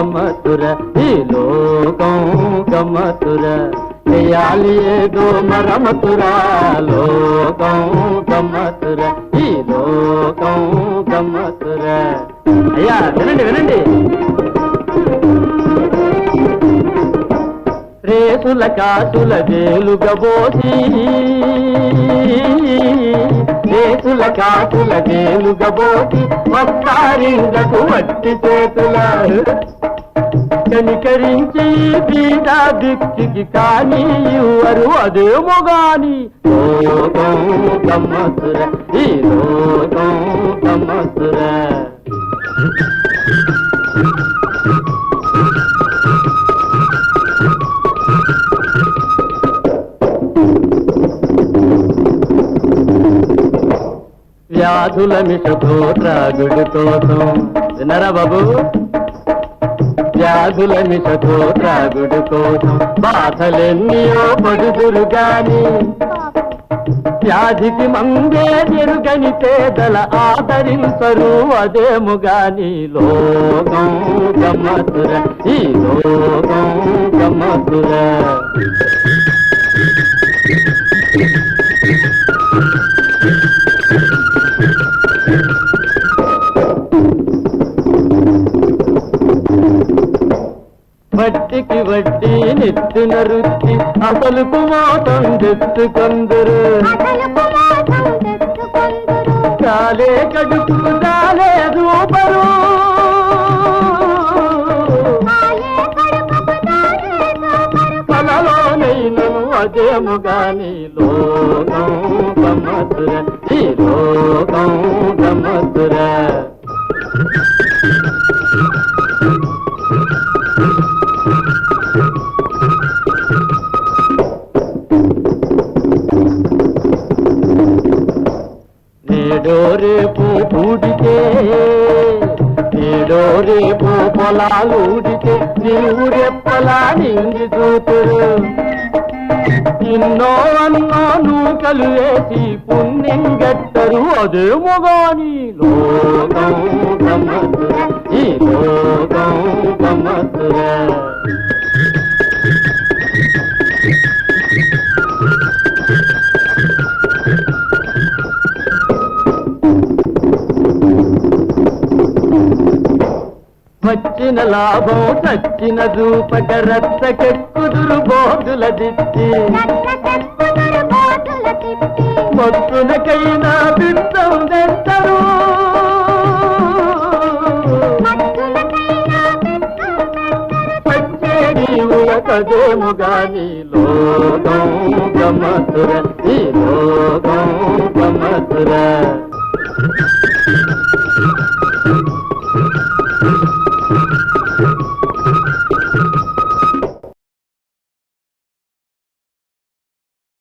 గమతుర ఈ లోకం గమతుర. చేయాలి ఏదో మరమతురా లోకం గమతుర ఈ లోకం గమతుర. అయ్యా వినండి వినండి. రేసుల కాసుల వేలుగా పోసి చేతుల కాకుల తేలుగబోటి వస్తారిందకు వట్టి చేతుల కనికరించి బీద దిక్కికి కానీ ఇవ్వరు అదేమో గాని లోకం గమ్మతుర ఈ లోకం వ్యాధుల మిషతో త్రాగుడు కోసం. వినరా బాబు? వ్యాధుల మిషతో త్రాగుడు కోసం బాధలెన్నో పడుదురు గాని. వ్యాధికి మందే ఎరుగని పేదల ఆదరించరు అదేము గాని లోకం గమ్మతుర ఈ లోకం గమ్మతుర. వడ్డీకి వడ్డీ నెత్తిన రుచి అసలు కుమాటం తెచ్చుకొందరు. చాలే కడుపు చాలే రూపరు కలలోనైనను అదేము గాని లోకం గమ్మతుర ఈ లోకం గమ్మతుర పూడితే ఏడో రేపు పొలాలు ఊడితే నీవు రెప్పలా నింగి చూతురు. ఎన్నో అన్నో నూకలు వేసి పుణ్యం గట్టరు అదే మొగాని లోకం గమ్మతుర ఈ లోకం గమ్మతుర వచ్చిన లాభం తక్కిన రూపక రక్తకెక్కుదురు బోధుల దిత్తి మొత్తులకైనా బిడ్డం తెస్తారు కదేము గాని లోకం గమ్మతుర ఈ లోకం గమ్మతుర